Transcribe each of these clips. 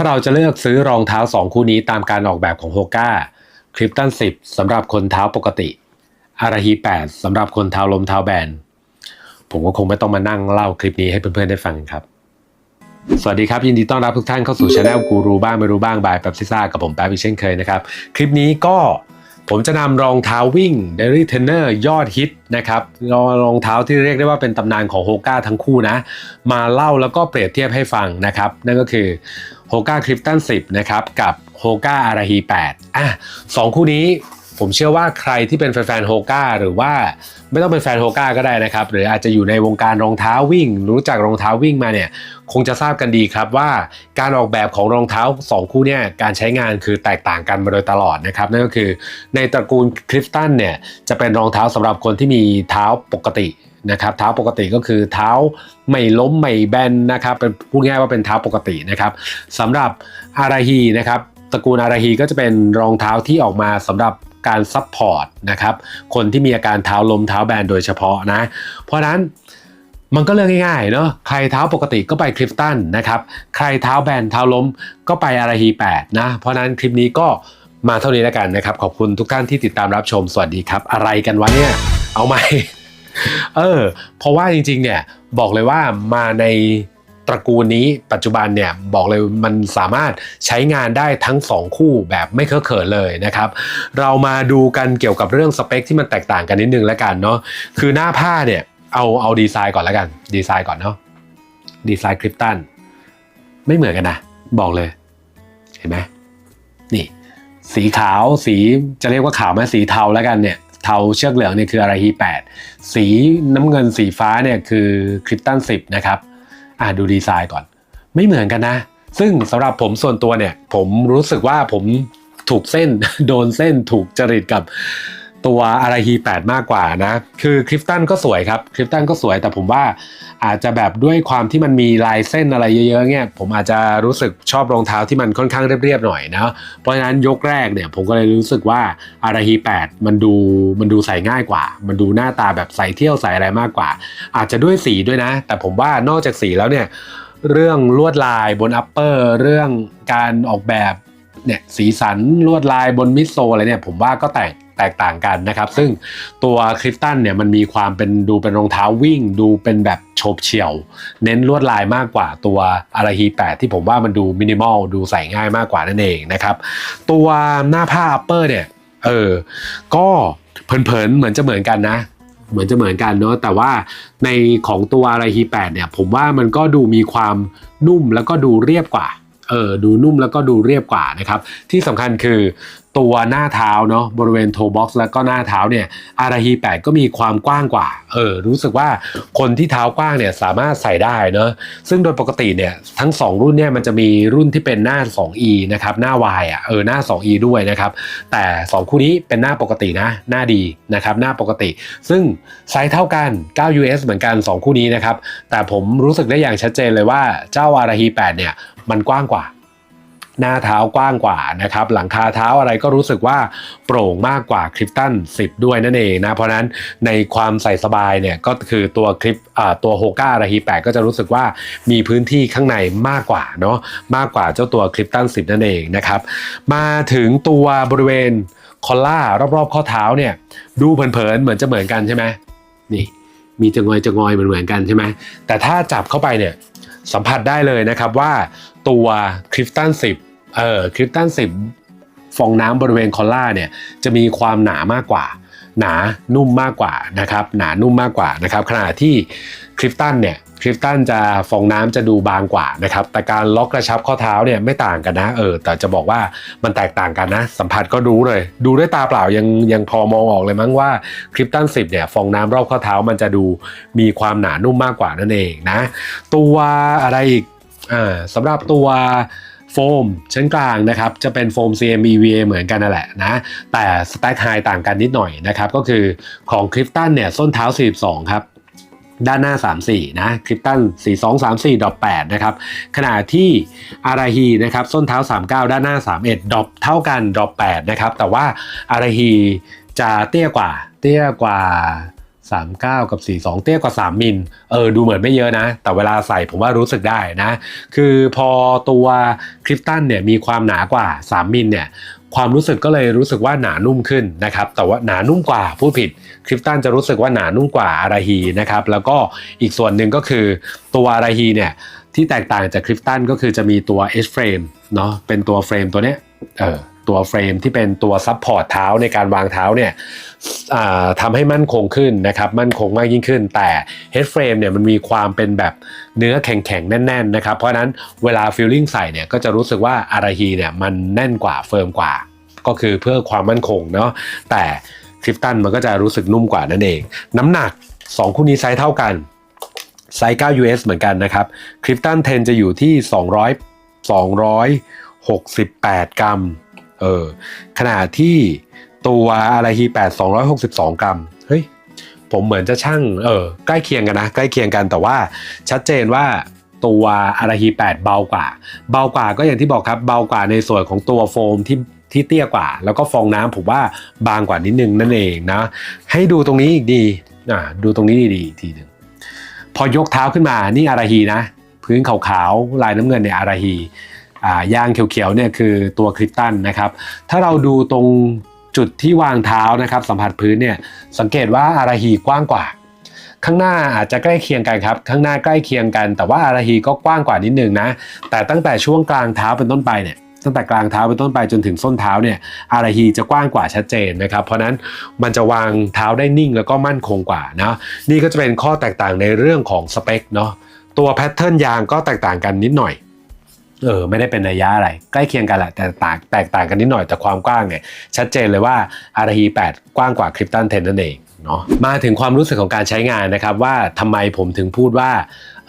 าเราจะเลือกซื้อรองเท้า 2 คู่นี้ตามการออกแบบของโฮก้าคริปตัน 10สำหรับคนเท้าปกติอาราฮี8สำหรับคนเท้าลมเท้าแบน ผมก็คงไม่ต้องมานั่งเล่าคลิปนี้ให้เพื่อนๆได้ฟังครับ สวัสดีครับ ยินดีต้อนรับทุกท่านเข้าสู่ช anel กูรูบ้างไม่รู้บ้างบายแป๊บซิซ่ากับผมแป๊บอีกเช่นเคยนะครับ คลิปนี้ก็ ผมจะนำรองเท้าวิ่ง d a i l y Trainer ยอดฮิตนะครับรองเท้าที่เรียกได้ว่าเป็นตำนานของโฮก้าทั้งคู่นะ มาเล่าแล้วก็เปรียบเทียบให้ฟังนะครับ นั่นก็คือโฮก้าคริปตัน10 นะครับ กับโฮก้าอาราฮี8อะสองคู่นี้ผมเชื่อว่าใครที่เป็นแฟนๆโฮก้าหรือว่าไม่ต้องเป็นแฟนโฮก้าก็ได้นะครับ หรืออาจจะอยู่ในวงการรองเท้าวิ่ง รู้จักรองเท้าวิ่งมาเนี่ย คงจะทราบกันดีครับว่าการออกแบบของรองเท้า 2 คู่เนี่ยการใช้งานคือแตกต่างกันมาโดยตลอดนะครับนั่นก็คือในตระกูลคริฟตันเนี่ยจะเป็นรองเท้าสำหรับคนที่มีเท้าปกตินะครับเท้าปกติก็คือเท้าไม่ล้มไม่แบนนะครับเป็นพูดง่ายว่าเป็นเท้าปกตินะครับสำหรับอาราฮีนะครับตระกูลอาราฮีก็จะเป็นรองเท้าที่ออกมาสำหรับการซัพพอร์ตนะครับคนที่มีอาการเท้าล้มเท้าแบนโดยเฉพาะนะเพราะนั้น มันก็เรื่องง่ายๆเนาะใครเท้าปกติก็ไปคลิฟตันนะครับใครเท้าแบนเท้าล้มก็ไปอาราฮี8นะเพราะนั้นคลิปนี้ก็มาเท่านี้แล้วกันนะครับ ขอบคุณทุกท่านที่ติดตามรับชมสวัสดีครับ อะไรกันวะเนี่ย เอาไหม่เออเพราะว่าจริงๆเนี่ยบอกเลยว่ามาในตระกูลนี้ปัจจุบันเนี่ยบอกเลยมันสามารถใช้งานได้ทั้ง 2 คู่แบบไม่เคอะเขินเลยนะครับ เรามาดูกันเกี่ยวกับเรื่องสเปคที่มันแตกต่างกันนิดนึงแล้วกันเนาะคือหน้าผ้าเนี่ย เอาเอาดีไซน์ก่อนแล้วกัน ดีไซน์ก่อนเนาะดีไซน์คริปตันไม่เหมือนกันนะ บอกเลย เห็นไหมนี่ สีขาวสีจะเรียกว่าขาวไหมสีเทาแล้วกันเนี่ย เทาเชือกเหลืองเนี่ยคืออารฮี8สีน้ำเงินสีฟ้าเนี่ยคือคริปตัน10นะครับ อ่าดูดีไซน์ก่อน ไม่เหมือนกันนะ ซึ่งสำหรับผมส่วนตัวเนี่ย ผมรู้สึกว่าผมถูกเส้น โดนเส้นถูกจริตกับ ตัวอาราฮี8มากกว่านะ คือคริฟตันก็สวยครับคริฟตันก็สวยแต่ผมว่าอาจจะแบบด้วยความที่มันมีลายเส้นอะไรเยอะๆเนี่ยผมอาจจะรู้สึกชอบรองเท้าที่มันค่อนข้างเรียบๆหน่อยนะเพราะฉะนั้นยกแรกเนี่ยผมก็เลยรู้สึกว่าอาราฮี8มันดูมันดูใส่ง่ายกว่า มันดูหน้าตาแบบใส่เที่ยวใส่อะไรมากกว่า อาจจะด้วยสีด้วยนะ แต่ผมว่านอกจากสีแล้วเนี่ยเรื่องลวดลายบนอัปเปอร์เรื่องการออกแบบเนี่ยสีสันลวดลายบนมิดโซอะไรเนี่ยผมว่าก็แตก แตกต่างกันนะครับ ซึ่งตัวคริสตันเนี่ยมันมีความเป็นดูเป็นรองเท้าวิ่ง ดูเป็นแบบโฉบเฉี่ยว เน้นลวดลายมากกว่าตัวอาราฮี8ที่ผมว่ามันดูมินิมอลดูใส่ง่ายมากกว่านั่นเองนะครับ ตัวหน้าผ้าอัปเปอร์เนี่ยเออก็เผินๆเหมือนจะเหมือนกันนะเหมือนจะเหมือนกันเนาะแต่ว่าในของตัวอะไรฮี8เนี่ยผมว่ามันก็ดูมีความนุ่มแล้วก็ดูเรียบกว่าเออดูนุ่มแล้วก็ดูเรียบกว่านะครับที่สำคัญคือ ตัวหน้าเท้าเนาะบริเวณโทบ็อกซ์แล้วก็หน้าเท้าเนี่ยอาราฮี8ก็มีความกว้างกว่าเออรู้สึกว่าคนที่เท้ากว้างเนี่ยสามารถใส่ได้เนาะซึ่งโดยปกติเนี่ยทั้ง 2 รุ่นเนี่ยมันจะมีรุ่นที่เป็นหน้า 2e นะครับหน้า y อะเออหน้า 2e ด้วยนะครับแต่ 2 คู่นี้เป็นหน้าปกตินะหน้าดีนะครับหน้าปกติ ซึ่งไซส์เท่ากัน 9 US เหมือนกัน 2 คู่นี้นะครับแต่ผมรู้สึกได้อย่างชัดเจนเลยว่าเจ้าอาราฮี8เนี่ยมันกว้างกว่า หน้าเท้ากว้างกว่านะครับหลังคาเท้าอะไรก็รู้สึกว่าโปร่งมากกว่าคลิปตัน10 ด้วยนั่นเองนะเพราะนั้นในความใส่สบายเนี่ยก็คือตัวคลิปตัวโฮก้าราฮี8ก็จะรู้สึกว่ามีพื้นที่ข้างในมากกว่าเนาะมากกว่าเจ้าตัวคลิปตัน10 นั่นเองนะครับมาถึงตัวบริเวณคอลล่ารอบๆข้อเท้าเนี่ยดูเผินๆเหมือนจะเหมือนกันใช่ไหมนี่มีจะงอยจะงอยเหมือนเหมือนกันใช่ไหมแต่ถ้าจับเข้าไปเนี่ยสัมผัสได้เลยนะครับว่าตัวคริปตัน10 เอ่อคริปตัน10ฟองน้ำบริเวณคอล่าเนี่ยจะมีความหนามากกว่า หนานุ่มมากกว่านะครับหนานุ่มมากกว่านะครับขณะที่คริปตันเนี่ยคริปตันจะฟองน้ำจะดูบางกว่านะครับแต่การล็อกกระชับข้อเท้าเนี่ยไม่ต่างกันนะเออแต่จะบอกว่ามันแตกต่างกันนะ สัมผัสก็รู้เลย ดูด้วยตาเปล่ายังยังพอมองออกเลยมั้งว่าคริปตัน10เนี่ยฟองน้ำรอบข้อเท้ามันจะดูมีความหนานุ่มมากกว่านั่นเองนะ ตัวอะไรอีกอ่าสำหรับตัว โฟมชั้นกลางนะครับจะเป็นโฟม CMEVA เหมือนกันนั่นแหละนะแต่สแต็กไฮต่างกันนิดหน่อยนะครับก็คือของคริปตันเนี่ยส้นเท้า 42 ครับด้านหน้า 34 นะคริปตัน 42 34ดอป8นะครับ ขณะที่อาราฮีนะครับ ส้นเท้า 39 ด้านหน้า 31ดอปเท่ากันดอป8นะครับ แต่ว่าอาราฮีจะเตี้ยกว่า เตี้ยกว่า 39 กับ 42 เตี้ยกว่า 3 มิล เออ ดูเหมือนไม่เยอะนะ แต่เวลาใส่ผมว่ารู้สึกได้นะ คือพอตัวคริปตันเนี่ยมีความหนากว่า 3 มิลเนี่ย ความรู้สึกก็เลยรู้สึกว่าหนานุ่มขึ้นนะครับ แต่ว่าหนานุ่มกว่าผู้ผิด คริปตันจะรู้สึกว่าหนานุ่มกว่าอาราฮีนะครับ แล้วก็อีกส่วนหนึ่งก็คือตัวอาราฮีเนี่ยที่แตกต่างจากคริปตันก็คือจะมีตัว H frame เนาะ เป็นตัวเฟรมตัวเนี้ย เออ ตัวเฟรมที่เป็นตัวซับพอร์ตเท้าในการวางเท้าเนี่ยทำให้มั่นคงขึ้นนะครับ มั่นคงมากยิ่งขึ้น แต่ head frame เนี่ยมันมีความเป็นแบบเนื้อแข็งๆ แน่นๆนะครับ เพราะฉะนั้นเวลาฟิลลิ่งใส่เนี่ยก็จะรู้สึกว่าอาราฮีเนี่ยมันแน่นกว่าเฟิร์มกว่า ก็คือเพื่อความมั่นคงเนาะแต่คริปตันมันก็จะรู้สึกนุ่มกว่านั่นเอง น้ำหนัก 2 คู่นี้ไซส์เท่ากันไซส์9 US เหมือนกันนะครับคริปตัน10 จะอยู่ที่ 200 268 กรัม เออขณะที่ตัวอาราฮี8 262กสิบสองกรัมเฮ้ยผมเหมือนจะช่างเออใกล้เคียงกันนะ ใกล้เคียงกันแต่ว่าชัดเจนว่าตัวอาราฮี8เบากว่า เบากว่าก็อย่างที่บอกครับเบากว่าในส่วนของตัวโฟมที่ที่เตี้ยกว่า แล้วก็ฟองน้ำผมว่าบางกว่านิดนึงนั่นเองนะ ให้ดูตรงนี้อีกดีอ่าดูตรงนี้ดีๆอีกทีหนึ่งพอยกเท้าขึ้นมานี่อาราฮีนะ พื้นขาวๆลายน้ำเงินเนี่ยอาราฮี ย่างเขียวๆเนี่ยคือตัวคริปตันนะครับ ถ้าเราดูตรงจุดที่วางเท้านะครับสัมผัสพื้นเนี่ยสังเกตว่าอาราฮีกว้างกว่า ข้างหน้าอาจจะใกล้เคียงกันครับ ข้างหน้าใกล้เคียงกัน แต่ว่าอาราฮีก็กว้างกว่านิดนึงนะ แต่ตั้งแต่ช่วงกลางเท้าเป็นต้นไปเนี่ยตั้งแต่กลางเท้าเป็นต้นไปจนถึงส้นเท้าเนี่ยอาราฮีจะกว้างกว่าชัดเจนนะครับ เพราะฉะนั้นมันจะวางเท้าได้นิ่งแล้วก็มั่นคงกว่านะนี่ก็จะเป็นข้อแตกต่างในเรื่องของสเปคเนาะตัวแพทเทิร์นยางก็แตกต่างกันนิดหน่อย เออไม่ได้เป็นระยะอะไร ใกล้เคียงกันแหละแต่ต่างแตกต่างกันนิดหน่อยแต่ความกว้างเนี่ยชัดเจนเลยว่าอาราฮี8กว้างกว่าคริปตันเทนั่นเองเนาะมาถึงความรู้สึกของการใช้งานนะครับว่าทำไมผมถึงพูดว่า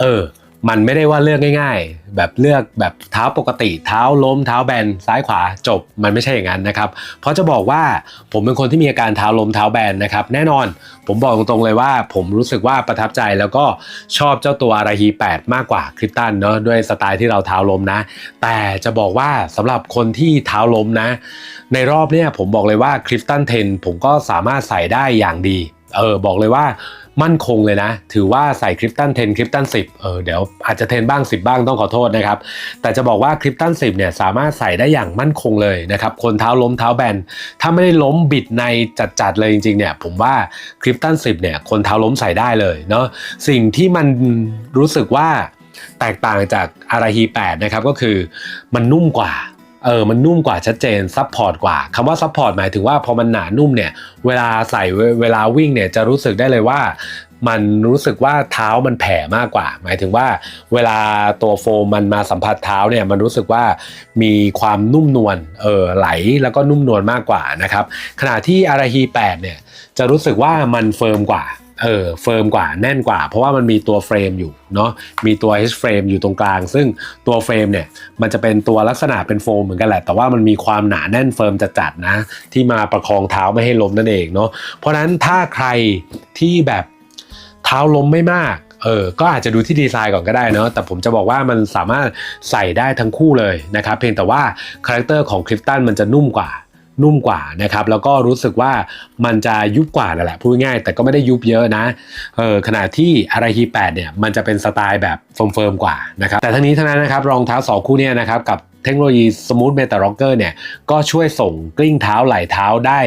เออ มันไม่ได้ว่าเลือกง่าย ๆ แบบเลือกแบบเท้าปกติ เท้าล้มเท้าแบนซ้ายขวาจบมันไม่ใช่อย่างนั้นนะครับ เพราะจะบอกว่าผมเป็นคนที่มีอาการเท้าล้มเท้าแบนนะครับ แน่นอนผมบอกตรงๆเลยว่า ผมรู้สึกว่าประทับใจแล้วก็ชอบเจ้าตัวอาราฮี8 มากกว่าคริปตันเนาะด้วยสไตล์ที่เราเท้าล้มนะ แต่จะบอกว่าสำหรับคนที่เท้าล้มนะ ในรอบเนี้ยผมบอกเลยว่าคริปตัน10 ผมก็สามารถใส่ได้อย่างดี เออบอกเลยว่ามั่นคงเลยนะ ถือว่าใส่คริปตัน10คริปตัน10เออเดี๋ยวอาจจะ10บ้าง 10 บ้างต้องขอโทษนะครับ แต่จะบอกว่าคริปตัน10เนี่ยสามารถใส่ได้อย่างมั่นคงเลยนะครับ คนเท้าล้มเท้าแบน ถ้าไม่ได้ล้มบิดในจัดๆเลยจริงๆเนี่ยผมว่าคริปตัน10เนี่ยคนเท้าล้มใส่ได้เลยเนาะสิ่งที่มันรู้สึกว่าแตกต่างจากอาราฮี8นะครับก็คือมันนุ่มกว่า เออมันนุ่มกว่าชัดเจนซับพอร์ตกว่าคำว่าซับพอร์ตหมายถึงว่าพอมันหนานุ่มเนี่ยเวลาใส่เวเวลาวิ่งเนี่ยจะรู้สึกได้เลยว่า มันรู้สึกว่าเท้ามันแผ่มากกว่า หมายถึงว่า เวลาตัวโฟมมันมาสัมผัสเท้าเนี่ยมันรู้สึกว่ามีความนุ่มนวลเออไหลแล้วก็นุ่มนวลมากกว่านะครับขณะที่อาราฮี8เนี่ยจะรู้สึกว่ามันเฟิร์มกว่า เออเฟิร์มกว่าแน่นกว่า เพราะว่ามันมีตัวเฟรมอยู่เนาะมีตัว H frame อยู่ตรงกลาง ซึ่งตัวเฟรมเนี่ยมันจะเป็นตัวลักษณะเป็นโฟมเหมือนกันแหละ แต่ว่ามันมีความหนาแน่นเฟิร์มจัดๆนะ ที่มาประคองเท้าไม่ให้ล้มนั่นเองเนาะเพราะฉะนั้นถ้าใครที่แบบเท้าล้มไม่มากเออ ก็อาจจะดูที่ดีไซน์ก่อนก็ได้เนาะ แต่ผมจะบอกว่ามันสามารถใส่ได้ทั้งคู่เลยนะครับ เพียงแต่ว่าคาแรคเตอร์ของคริปตันมันจะนุ่มกว่า นุ่มกว่านะครับแล้วก็รู้สึกว่ามันจะยุบกว่านั่นแหละพูดง่ายแต่ก็ไม่ได้ยุบเยอะนะเออขณะที่อาราฮี8เนี่ยมันจะเป็นสไตล์แบบเฟิร์มๆกว่านะครับแต่ทั้งนี้ทั้งนั้นนะครับรองเท้า2คู่เนี้นะครับกับเทคโนโลยี Smooth Metal Rocker เนี่ยก็ช่วยส่งกลิ้งเท้าไหล่เท้าได้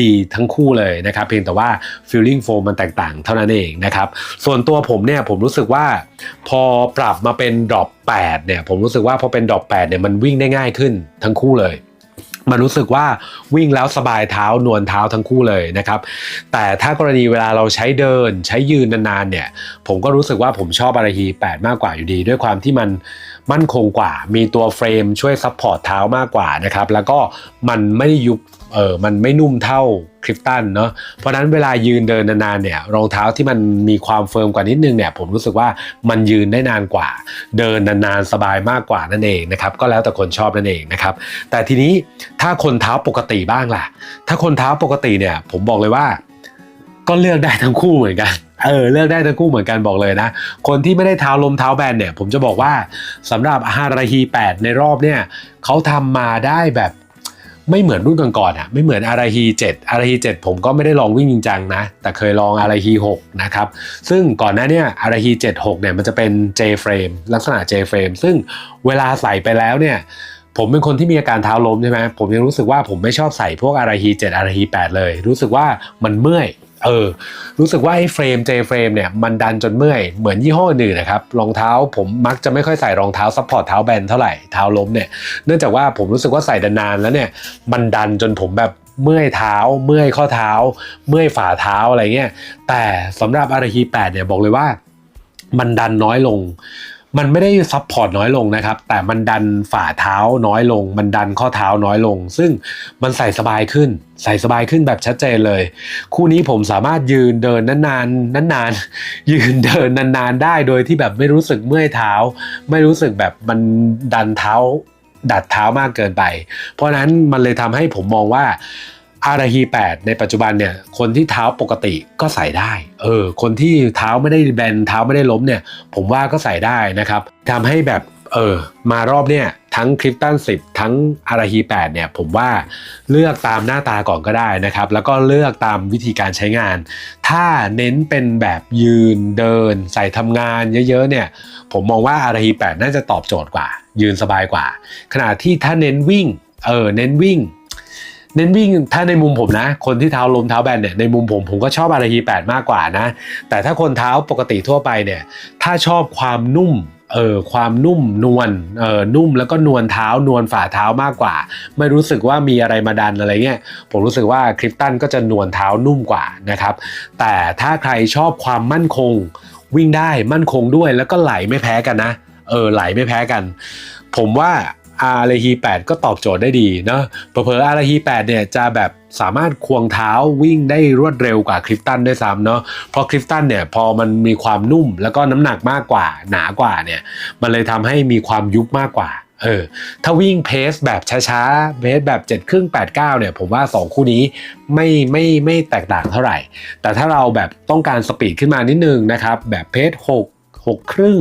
ดีทั้งคู่เลยนะครับเพียงแต่ว่า Feeling Foam มันแตกต่างเท่านั้นเองนะครับส่วนตัวผมเนี่ยผมรู้สึกว่าพอปรับมาเป็นดรอป8เนี่ยผมรู้สึกว่าพอเป็นดรอป8เนี่ยมันวิ่งได้ง่ายขึ้นทั้งคู่เลย มันรู้สึกว่าวิ่งแล้วสบายเท้านวลเท้าทั้งคู่เลยนะครับ แต่ถ้ากรณีเวลาเราใช้เดินใช้ยืนนานๆเนี่ย ผมก็รู้สึกว่าผมชอบอาราฮี8มากกว่าอยู่ดี ด้วยความที่มัน มั่นคงกว่า มีตัวเฟรมช่วยซัพพอร์ตเท้ามากกว่านะครับ แล้วก็มันไม่ยุบเออมันไม่นุ่มเท่าคริปตันเนาะเพราะฉะนั้นเวลายืนเดินนานๆเนี่ยรองเท้าที่มันมีความเฟิร์มกว่านิดนึงเนี่ยผมรู้สึกว่ามันยืนได้นานกว่า เดินนานๆสบายมากกว่านั่นเองนะครับก็แล้วแต่คนชอบนั่นเองนะครับแต่ทีนี้ถ้าคนเท้าปกติบ้างล่ะ ถ้าคนเท้าปกติเนี่ยผมบอกเลยว่าก็เลือกได้ทั้งคู่เหมือนกัน เออเลือกได้ทั้งคู่เหมือนกันบอกเลยนะ คนที่ไม่ได้เท้าลมเท้าแบนเนี่ย ผมจะบอกว่าสำหรับฮาราฮี8 ในรอบเนี่ยเขาทำมาได้แบบไม่เหมือนรุ่นก่อนๆอะไม่เหมือนอาราฮี7อาราฮี7ผมก็ไม่ได้ลองวิ่งจริงจังนะ แต่เคยลองอาราฮี6นะครับ ซึ่งก่อนหน้าเนี้อาราฮี76เนี่ยมันจะเป็น J frame ลักษณะ J frame ซึ่งเวลาใส่ไปแล้วเนี่ยผมเป็นคนที่มีอาการเท้าล้มใช่ไหมผมยังรู้สึกว่าผมไม่ชอบใส่พวกอาราฮี7อาราฮี8เลย รู้สึกว่ามันเมื่อย เออ รู้สึกว่าไอ้เฟรม J เฟรมเนี่ยมันดันจนเมื่อย เหมือนยี่ห้ออื่นนะครับ รองเท้าผมมักจะไม่ค่อยใส่รองเท้าซัพพอร์ตเท้าแบนเท่าไหร่ เท้าล้มเนี่ย เนื่องจากว่าผมรู้สึกว่าใส่นานๆแล้วเนี่ย มันดันจนผมแบบเมื่อยเท้า เมื่อยข้อเท้า เมื่อยฝ่าเท้าอะไรเงี้ย แต่สำหรับอาราฮี8เนี่ยบอกเลยว่า มันดันน้อยลง มันไม่ได้ซับพอร์ตน้อยลงนะครับ แต่มันดันฝ่าเท้าน้อยลง มันดันข้อเท้าน้อยลง ซึ่งมันใส่สบายขึ้น ใส่สบายขึ้นแบบชัดเจนเลย คู่นี้ผมสามารถยืนเดินนานๆนานๆยืนเดินนานๆได้โดยที่แบบไม่รู้สึกเมื่อยเท้า ไม่รู้สึกแบบมันดันเท้าดัดเท้ามากเกินไป เพราะฉะนั้นมันเลยทำให้ผมมองว่า อาราฮี8ในปัจจุบันเนี่ยคนที่เท้าปกติก็ใส่ได้เออคนที่เท้าไม่ได้แบนเท้าไม่ได้ล้มเนี่ยผมว่าก็ใส่ได้นะครับทำให้แบบเออมารอบเนี่ยทั้งคริปตัน10 ทั้งอาราฮี8เนี่ยผมว่าเลือกตามหน้าตาก่อนก็ได้นะครับ แล้วก็เลือกตามวิธีการใช้งาน ถ้าเน้นเป็นแบบยืนเดิน ใส่ทำงานเยอะๆเนี่ยผมมองว่าอาราฮี8น่าจะตอบโจทย์กว่า ยืนสบายกว่า ขณะที่ถ้าเน้นวิ่งเออเน้นวิ่ง เน้นวิ่งถ้าในมุมผมนะ คนที่เท้าลมเท้าแบนเนี่ยในมุมผมผมก็ชอบอาราฮี8มากกว่านะ แต่ถ้าคนเท้าปกติทั่วไปเนี่ย ถ้าชอบความนุ่มเออความนุ่มนวลเออนุ่มแล้วก็นวลเท้านวลฝ่าเท้ามากกว่า ไม่รู้สึกว่ามีอะไรมาดันอะไรเงี้ยผมรู้สึกว่าคริปตันก็จะนวลเท้านุ่มกว่านะครับแต่ถ้าใครชอบความมั่นคง วิ่งได้มั่นคงด้วยแล้วก็ไหลไม่แพ้กันนะเออไหลไม่แพ้กัน ผมว่า อาร์ฮี8ก็ตอบโจทย์ได้ดีเนาะเผลอๆอาร์ฮี8เนี่ยจะแบบสามารถควงเท้าวิ่งได้รวดเร็วกว่าคริปตันด้วยซ้ำเนาะเพราะคริปตันเนี่ยพอมันมีความนุ่มแล้วก็น้ำหนักมากกว่าหนากว่าเนี่ยมันเลยทำให้มีความยุบมากกว่าเออถ้าวิ่งเพสแบบช้าๆเพสแบบ7ครึ่ง8 9เเนี่ยผมว่า 2 คู่นี้ไม่ไม่ไม่แตกต่างเท่าไหร่ แต่ถ้าเราแบบต้องการสปีดขึ้นมานิดนึงนะครับ แบบเพส6 6ครึ่ง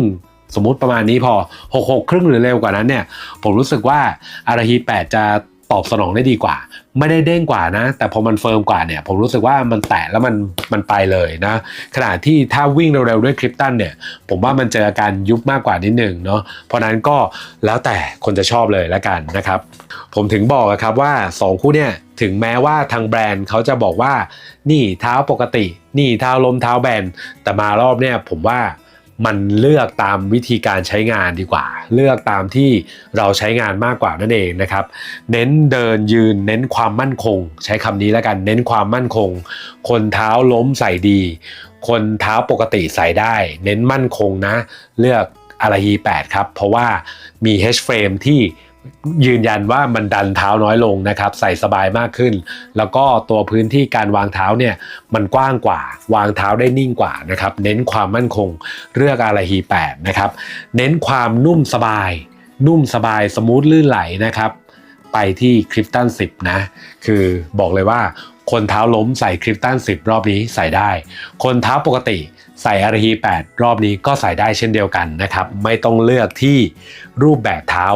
สมมุติประมาณนี้พอ 6 6 ครึ่งหรือเร็วกว่านั้นเนี่ย ผมรู้สึกว่าอาราฮี8จะตอบสนองได้ดีกว่า ไม่ได้เด้งกว่านะ แต่พอมันเฟิร์มกว่าเนี่ย ผมรู้สึกว่ามันแตะแล้วมันมันไปเลยนะขณะที่ถ้าวิ่งเร็วๆด้วยคริปตันเนี่ย ผมว่ามันเจออาการยุบมากกว่านิดนึงเนาะเพราะนั้นก็แล้วแต่คนจะชอบเลยละกันนะครับ ผมถึงบอกอะครับว่า 2 คู่เนี่ยถึงแม้ว่าทางแบรนด์เขาจะบอกว่านี่เท้าปกติ นี่เท้าลมเท้าแบนแต่มารอบเนี่ยผมว่า มันเลือกตามวิธีการใช้งานดีกว่า เลือกตามที่เราใช้งานมากกว่านั่นเองนะครับ เน้นเดินยืน เน้นความมั่นคง ใช้คำนี้แล้วกัน เน้นความมั่นคง คนเท้าล้มใส่ดี คนเท้าปกติใส่ได้ เน้นมั่นคงนะ เลือกอาราฮี8ครับ เพราะว่ามี H frame ที่ ยืนยันว่ามันดันเท้าน้อยลงนะครับ ใส่สบายมากขึ้น แล้วก็ตัวพื้นที่การวางเท้าเนี่ยมันกว้างกว่า วางเท้าได้นิ่งกว่านะครับ เน้นความมั่นคงเลือกอาราฮี8นะครับ เน้นความนุ่มสบาย นุ่มสบายสมูทลื่นไหลนะครับ ไปที่คริปตัน10นะ คือบอกเลยว่า คนเท้าล้มใส่คริปตัน10 รอบนี้ใส่ได้ คนเท้าปกติใส่อาราฮี8รอบนี้ก็ใส่ได้เช่นเดียวกันนะครับ ไม่ต้องเลือกที่รูปแบบเท้า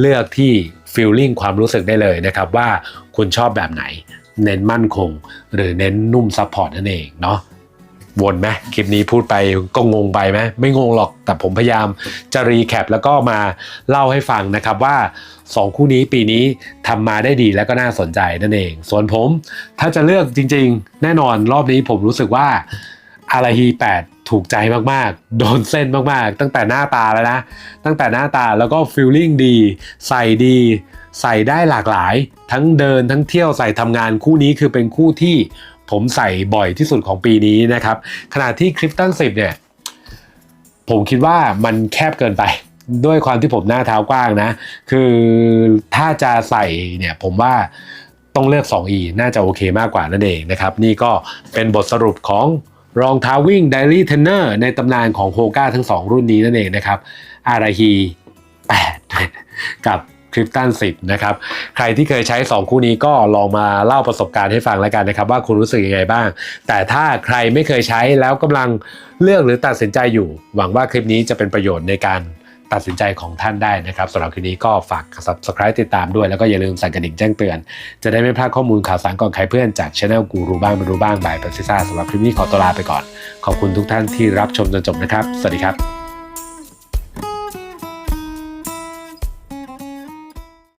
เลือกที่ฟิลลิ่งความรู้สึกได้เลยนะครับว่าคุณชอบแบบไหน เน้นมั่นคง หรือเน้นนุ่มซัพพอร์ตนั่นเองเนาะ วนไหมคลิปนี้พูดไปก็งงไปไหมไม่งงหรอกแต่ผมพยายามจะรีแคปแล้วก็มาเล่าให้ฟังนะครับว่า 2 คู่นี้ปีนี้ทำมาได้ดีและก็น่าสนใจนั่นเอง ส่วนผมถ้าจะเลือกจริง ๆ แน่นอนรอบนี้ผมรู้สึกว่าอาราฮี8 ถูกใจมากๆ โดนเส้นมากๆ ตั้งแต่หน้าตาแล้วนะ ตั้งแต่หน้าตาแล้วก็ฟิลลิ่งดี ใส่ดี ใส่ได้หลากหลาย ทั้งเดินทั้งเที่ยวใส่ทำงานคู่นี้คือเป็นคู่ที่ ผมใส่บ่อยที่สุดของปีนี้นะครับ ขณะที่คริปตัน10เนี่ย ผมคิดว่ามันแคบเกินไปด้วยความที่ผมหน้าเท้ากว้างนะ คือถ้าจะใส่เนี่ยผมว่าต้องเลือก 2E น่าจะโอเคมากกว่านั่นเองนะครับ นี่ก็เป็นบทสรุปของรองเท้าวิ่ง Daily Tenner ในตำนานของโฮก้าทั้ง 2 รุ่นนี้นั่นเองนะครับอาราฮี8กับ คริปตัน10นะครับใครที่เคยใช้ 2 คู่นี้ก็ลองมาเล่าประสบการณ์ให้ฟังแล้วกันนะครับ ว่าคุณรู้สึกยังไงบ้าง แต่ถ้าใครไม่เคยใช้แล้วกำลังเลือกหรือตัดสินใจอยู่ หวังว่าคลิปนี้จะเป็นประโยชน์ในการตัดสินใจของท่านได้นะครับสำหรับคลิปนี้ก็ฝาก subscribe ติดตามด้วยแล้วก็อย่าลืมสั่นกระดิ่งแจ้งเตือน จะได้ไม่พลาดข้อมูลข่าวสารก่อนใครเพื่อนจากช anel กูรู้บ้างไม่รู้บ้างบายปัซิซ่าสำหรับคลิปนี้ขอตัวลาไปก่อน ขอบคุณทุกท่านที่รับชมจนจบนะครับ สวัสดีครับ